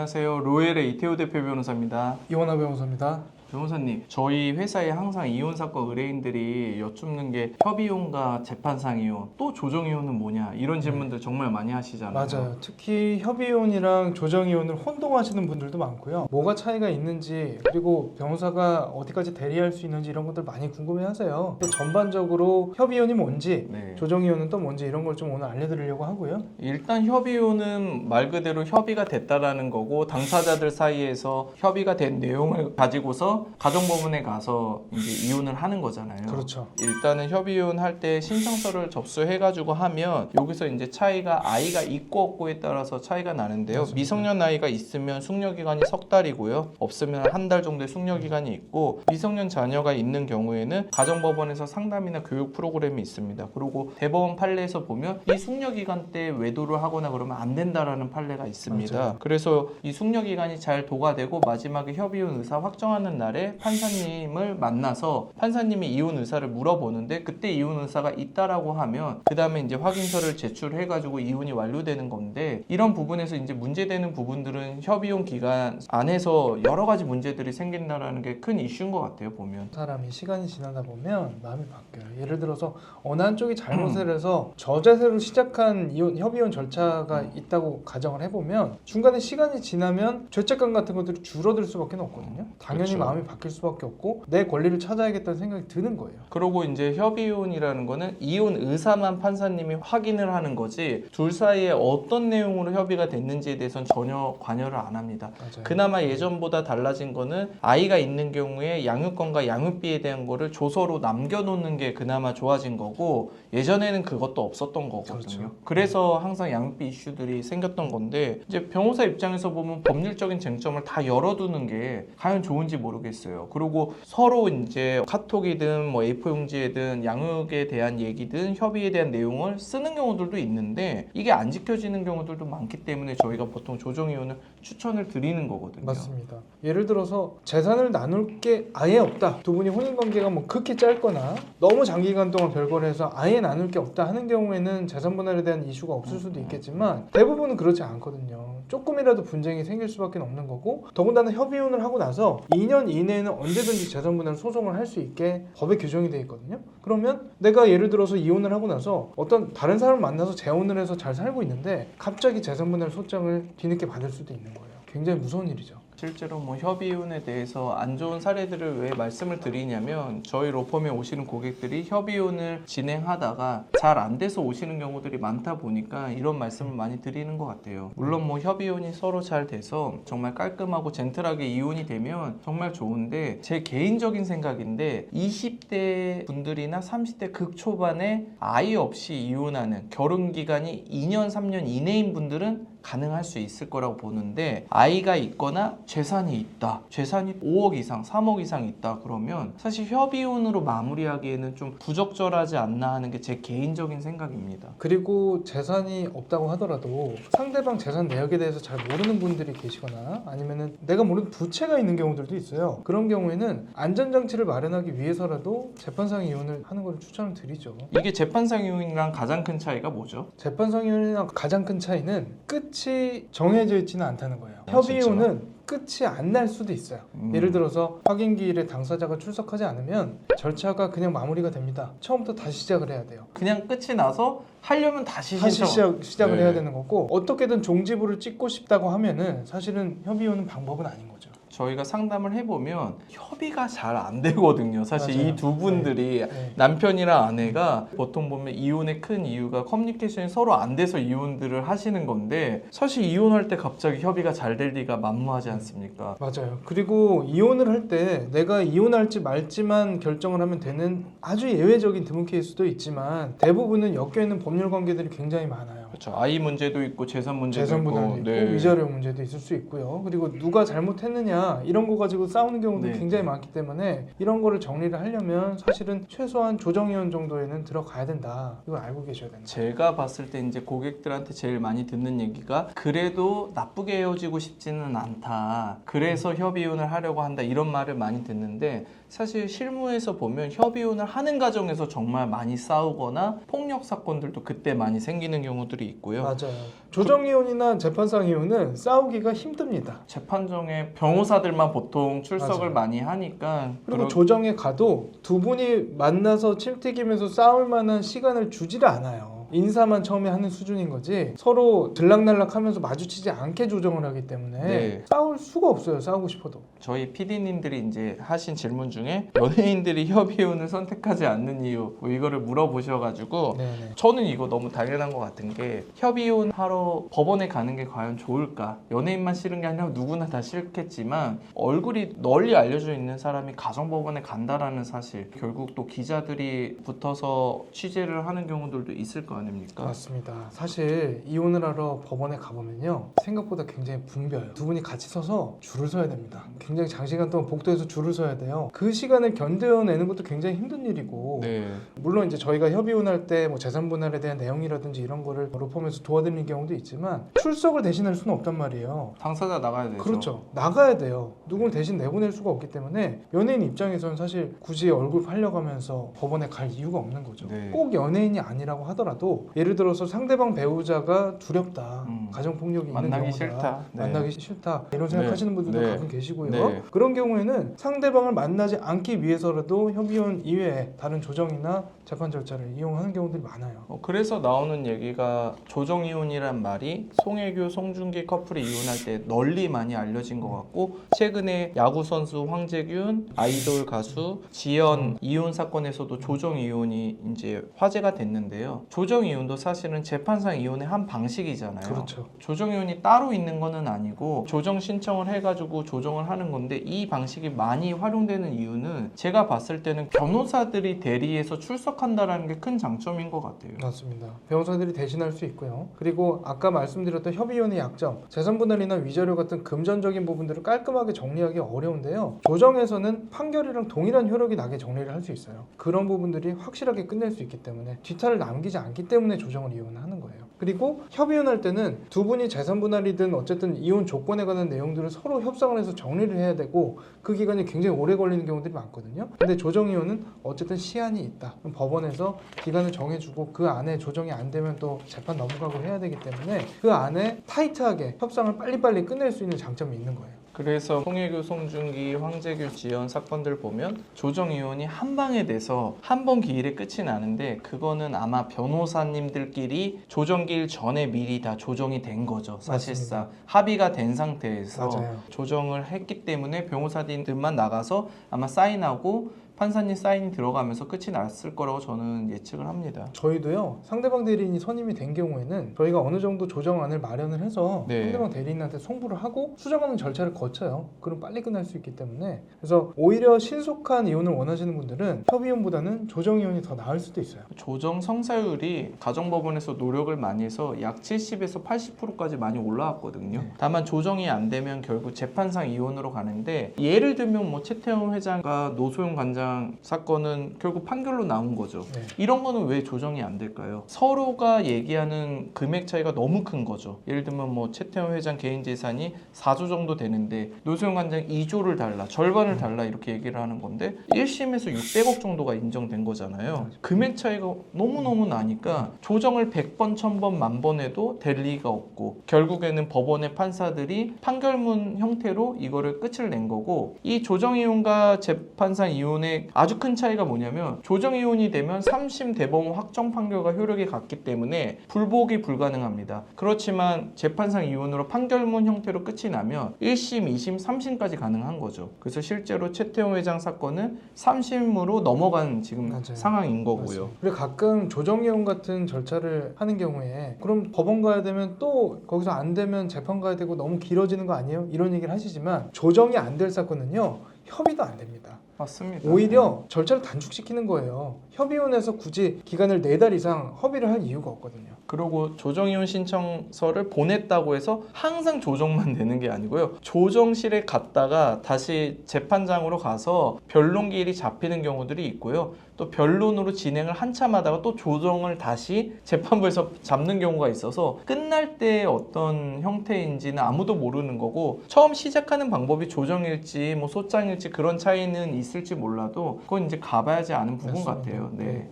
안녕하세요. 로엘의 이태호 대표 변호사입니다. 이원하 변호사입니다. 변호사님, 저희 회사에 항상 이혼 사건 의뢰인들이 여쭙는 게 협의혼과 재판상 이혼, 또 조정 이혼은 뭐냐 이런 질문들 정말 많이 하시잖아요. 맞아요. 특히 협의이혼이랑 조정이혼을 혼동하시는 분들도 많고요. 뭐가 차이가 있는지 그리고 변호사가 어디까지 대리할 수 있는지 이런 것들 많이 궁금해하세요. 근데 전반적으로 협의이혼이 뭔지 네. 조정이혼은 또 뭔지 이런 걸 좀 오늘 알려드리려고 하고요. 일단 협의혼은 말 그대로 협의가 됐다라는 거고 당사자들 사이에서 협의가 된 내용을 가지고서 가정법원에 가서 이제 이혼을 하는 거잖아요. 그렇죠. 일단은 협의혼 할 때 신청서를 접수해가지고 하면 여기서 이제 차이가 아이가 있고 없고에 따라서 차이가 나는데요. 맞습니다. 미성년 아이가 있으면 숙려 기간이 석 달이고요. 없으면 한 달 정도의 숙려 기간이 있고 미성년 자녀가 있는 경우에는 가정법원에서 상담이나 교육 프로그램이 있습니다. 그리고 대법원 판례에서 보면 이 숙려 기간 때 외도를 하거나 그러면 안 된다라는 판례가 있습니다. 맞아요. 그래서 이 숙려 기간이 잘 도과되고 마지막에 협의혼 의사 확정하는 날에 판사님을 만나서 판사님이 이혼 의사를 물어보는데 그때 이혼 의사가 있다라고 하면 그 다음에 이제 확인서를 제출해 가지고 이혼이 완료되는 건데 이런 부분에서 이제 문제되는 부분들은 협의혼 기간 안에서 여러 가지 문제들이 생긴다라는 게 큰 이슈인 것 같아요 보면. 사람이 시간이 지나다 보면 마음이 바뀌어요. 예를 들어서 어느 한쪽이 잘못을 음. 해서 저자세로 시작한 이혼, 협의혼 절차가 있다고 가정을 해보면 중간에 시간이 지나면 죄책감 같은 것들이 줄어들 수밖에 없거든요. 당연히 그렇죠. 마음이 바뀔 수밖에 없고 내 권리를 찾아야겠다는 생각이 드는 거예요. 그리고 이제 협의혼이라는 거는 이혼 의사만 판사님이 확인을 하는 거지 둘 사이에 어떤 내용으로 협의가 됐는지에 대해서는 전혀 관여를 안 합니다. 맞아요. 그나마 예전보다 달라진 거는 아이가 있는 경우에 양육권과 양육비에 대한 거를 조서로 남겨놓는 게 그나마 좋아진 거고 예전에는 그것도 없었던 거거든요. 그렇죠. 그래서 항상 양육비 이슈들이 생겼던 건데 이제 변호사 입장에서 보면 법률적인 쟁점을 다 열어두는 게 과연 좋은지 모르겠어요. 그리고 서로 이제 카톡이든 뭐 A4 용지에든 양육에 대한 얘기든 협의에 대한 내용을 쓰는 경우들도 있는데 이게 안 지켜지는 경우들도 많기 때문에 저희가 보통 조정 이혼을 추천을 드리는 거거든요. 맞습니다. 예를 들어서 재산을 나눌 게 아예 없다. 두 분이 혼인 관계가 뭐 극히 짧거나 너무 장기간 동안 별거를 해서 아예 나눌 게 없다 하는 경우에는 재산 분할에 대한 이슈가 없을 수도 있겠지만 대부분은 그렇지 않거든요. 조금이라도 분쟁이 생길 수밖에 없는 거고 더군다나 협의혼을 하고 나서 2년 이내에는 언제든지 재산 분할 소송을 할 수 있게 법에 규정이 돼 있거든요. 그러면 내가 예를 들어서 이혼을 하고 나서 어떤 다른 사람을 만나서 재혼을 해서 잘 살고 있는데 갑자기 재산 분할 소장을 뒤늦게 받을 수도 있는 거예요. 굉장히 무서운 일이죠. 실제로 뭐 협의혼에 대해서 안 좋은 사례들을 왜 말씀을 드리냐면 저희 로펌에 오시는 고객들이 협의혼을 진행하다가 잘 안 돼서 오시는 경우들이 많다 보니까 이런 말씀을 많이 드리는 것 같아요. 물론 뭐 협의혼이 서로 잘 돼서 정말 깔끔하고 젠틀하게 이혼이 되면 정말 좋은데 제 개인적인 생각인데 20대 분들이나 30대 극초반에 아이 없이 이혼하는 결혼 기간이 2년 3년 이내인 분들은 가능할 수 있을 거라고 보는데 아이가 있거나 재산이 있다 재산이 5억 이상 3억 이상 있다 그러면 사실 협의혼으로 마무리하기에는 좀 부적절하지 않나 하는 게 제 개인적인 생각입니다 그리고 재산이 없다고 하더라도 상대방 재산 내역에 대해서 잘 모르는 분들이 계시거나 아니면은 내가 모르는 부채가 있는 경우들도 있어요. 그런 경우에는 안전장치를 마련하기 위해서라도 재판상 이혼을 하는 걸 추천을 드리죠. 이게 재판상 이혼이랑 가장 큰 차이가 뭐죠? 재판상 이혼이랑 가장 큰 차이는 끝이 정해져 있지는 않다는 거예요. 아, 협의혼은 끝이 안 날 수도 있어요. 음. 예를 들어서 확인기일에 당사자가 출석하지 않으면 절차가 그냥 마무리가 됩니다. 처음부터 다시 시작을 해야 돼요. 그냥 끝이 나서 하려면 다시 다시 시작, 시작을 네. 해야 되는 거고 어떻게든 종지부를 찍고 싶다고 하면은 사실은 협의호는 방법은 아닌 거죠. 저희가 상담을 해보면 협의가 잘 안 되거든요. 사실. 이 두 분들이 네. 남편이랑 아내가 보통 보면 이혼의 큰 이유가 커뮤니케이션이 서로 안 돼서 이혼들을 하시는 건데 사실 이혼할 때 갑자기 협의가 잘 될 리가 만무하지 않습니까? 맞아요. 그리고 이혼을 할 때 내가 이혼할지 말지만 결정을 하면 되는 아주 예외적인 드문 케이스도 있지만 대부분은 엮여 있는 법률 관계들이 굉장히 많아요. 그렇죠. 아이 문제도 있고 재산 문제도 재산 있고 분할도 있고 네. 위자료 문제도 있을 수 있고요. 그리고 누가 잘못했느냐 이런 거 가지고 싸우는 경우도 네. 굉장히 많기 때문에 이런 거를 정리를 하려면 사실은 최소한 조정이혼 정도에는 들어가야 된다. 이걸 알고 계셔야 된다. 제가 봤을 때 이제 고객들한테 제일 많이 듣는 얘기가 그래도 나쁘게 헤어지고 싶지는 않다. 그래서 협의혼을 하려고 한다. 이런 말을 많이 듣는데 사실 실무에서 보면 협의혼을 하는 과정에서 정말 많이 싸우거나 폭력 사건들도 그때 많이 생기는 경우들이 있고요. 맞아요. 조정이혼이나 재판상 이혼은 싸우기가 힘듭니다. 재판정에 변호사들만 보통 출석을 맞아요. 많이 하니까 그리고 그러- 조정에 가도 두 분이 만나서 침 튀기면서 싸울 만한 시간을 주지를 않아요. 인사만 처음에 하는 수준인 거지 서로 들락날락하면서 마주치지 않게 조정을 하기 때문에 네. 싸울 수가 없어요. 싸우고 싶어도. 저희 PD님들이 이제 하신 질문 중에 연예인들이 협의혼을 선택하지 않는 이유 뭐 이거를 물어보셔가지고 네네. 저는 이거 너무 당연한 것 같은 게 협의혼 하러 법원에 가는 게 과연 좋을까? 연예인만 싫은 게 아니라 누구나 다 싫겠지만 얼굴이 널리 알려져 있는 사람이 가정법원에 간다라는 사실 결국 또 기자들이 붙어서 취재를 하는 경우들도 있을 거 아닙니까? 맞습니다. 사실 이혼을 하러 법원에 가보면요 생각보다 굉장히 붐벼요. 두 분이 같이 서서 줄을 서야 됩니다. 굉장히 장시간 동안 복도에서 줄을 서야 돼요. 그 시간을 견뎌내는 것도 굉장히 힘든 일이고 네. 물론 이제 저희가 협의혼할 때 뭐 재산 분할에 대한 내용이라든지 이런 거를 로펌에서 도와드리는 경우도 있지만 출석을 대신할 수는 없단 말이에요. 당사자 나가야 되죠. 그렇죠. 나가야 돼요. 누구를 대신 내보낼 수가 없기 때문에 연예인 입장에서는 사실 굳이 얼굴 팔려가면서 법원에 갈 이유가 없는 거죠. 네. 꼭 연예인이 아니라고 하더라도 예를 들어서 상대방 배우자가 두렵다, 음. 가정 폭력이 만나기 싫다. 네. 만나기 싫다 이런 생각하시는 분들도 네. 가끔 계시고요. 네. 그런 경우에는 상대방을 만나지 않기 위해서라도 협의혼 이외에 다른 조정이나 재판 절차를 이용하는 경우들이 많아요. 어, 그래서 나오는 얘기가 조정 이혼이란 말이 송혜교, 송중기 커플이 이혼할 때 널리 많이 알려진 것 같고 최근에 야구 선수 황재균, 아이돌 가수 지연 이혼 사건에서도 조정 이혼이 이제 화제가 됐는데요. 조정 이혼도 사실은 재판상 이혼의 한 방식이잖아요. 그렇죠. 조정 이혼이 따로 있는 거는 아니고 조정 신청을 해가지고 조정을 하는 건데 이 방식이 많이 활용되는 이유는 제가 봤을 때는 변호사들이 대리해서 출석한다라는 게 큰 장점인 것 같아요. 맞습니다. 변호사들이 대신할 수 있고요. 그리고 아까 말씀드렸던 협의원의 약점, 재산 분할이나 위자료 같은 금전적인 부분들을 깔끔하게 정리하기 어려운데요. 조정에서는 판결이랑 동일한 효력이 나게 정리를 할 수 있어요. 그런 부분들이 확실하게 끝낼 수 있기 때문에 뒤탈을 남기지 않기 때문에 조정을 이혼하는 거예요. 그리고 협의혼할 때는 두 분이 재산 분할이든 어쨌든 이혼 조건에 관한 내용들을 서로 협상을 해서 정리를 해야 되고 그 기간이 굉장히 오래 걸리는 경우들이 많거든요. 근데 조정이혼은 어쨌든 시한이 있다. 법원에서 기간을 정해주고 그 안에 조정이 안 되면 또 재판 넘어가고 해야 되기 때문에 그 안에 타이트하게 협상을 빨리빨리 끝낼 수 있는 장점이 있는 거예요. 그래서 송혜교, 송중기, 황재규, 지연 사건들 보면 조정 이혼이 한 방에 돼서 한 번 기일에 끝이 나는데 그거는 아마 변호사님들끼리 조정기일 전에 미리 다 조정이 된 거죠. 사실상 합의가 된 상태에서 맞아요. 조정을 했기 때문에 변호사님들만 나가서 아마 사인하고 판사님 사인이 들어가면서 끝이 났을 거라고 저는 예측을 합니다. 저희도요 상대방 대리인이 선임이 된 경우에는 저희가 어느 정도 조정안을 마련을 해서 네. 상대방 대리인한테 송부를 하고 수정하는 절차를 거쳐요. 그럼 빨리 끝날 수 있기 때문에 그래서 오히려 신속한 이혼을 원하시는 분들은 협의혼보다는 조정 이혼이 더 나을 수도 있어요. 조정 성사율이 가정법원에서 노력을 많이 해서 약 70에서 80%까지 많이 올라왔거든요. 네. 다만 조정이 안 되면 결국 재판상 이혼으로 가는데 예를 들면 뭐 최태원 회장과 노소영 관장 사건은 결국 판결로 나온 거죠. 네. 이런 거는 왜 조정이 안 될까요? 서로가 얘기하는 금액 차이가 너무 큰 거죠. 예를 들면 뭐 최태원 회장 개인 재산이 4조 정도 되는데 노소영 관장 2조를 달라, 절반을 달라 이렇게 얘기를 하는 건데 1심에서 600억 정도가 인정된 거잖아요. 금액 차이가 너무너무 나니까 조정을 100번, 1000번, 만번 해도 될 리가 없고 결국에는 법원의 판사들이 판결문 형태로 이거를 끝을 낸 거고 이 조정 이혼과 재판상 이혼의 아주 큰 차이가 뭐냐면 조정 이혼이 되면 3심 대법원 확정 판결과 효력이 같기 때문에 불복이 불가능합니다. 그렇지만 재판상 이혼으로 판결문 형태로 끝이 나면 1심, 2심, 3심까지 가능한 거죠. 그래서 실제로 최태원 회장 사건은 3심으로 넘어간 지금 맞아요. 상황인 거고요. 그리고 가끔 조정 이혼 같은 절차를 하는 경우에 그럼 법원 가야 되면 또 거기서 안 되면 재판 가야 되고 너무 길어지는 거 아니에요? 이런 얘기를 하시지만 조정이 안 될 사건은요 협의도 안 됩니다. 맞습니다. 오히려 절차를 단축시키는 거예요. 협의원에서 굳이 기간을 네달 이상 협의를 할 이유가 없거든요. 그리고 조정이혼 신청서를 보냈다고 해서 항상 조정만 되는 게 아니고요. 조정실에 갔다가 다시 재판장으로 가서 변론 기일이 잡히는 경우들이 있고요. 또 변론으로 진행을 한참 하다가 또 조정을 다시 재판부에서 잡는 경우가 있어서 끝날 때 어떤 형태인지는 아무도 모르는 거고 처음 시작하는 방법이 조정일지 뭐 소장일지 그런 차이는 있을지 몰라도 그건 이제 가봐야지 아는 부분. 같아요. 네.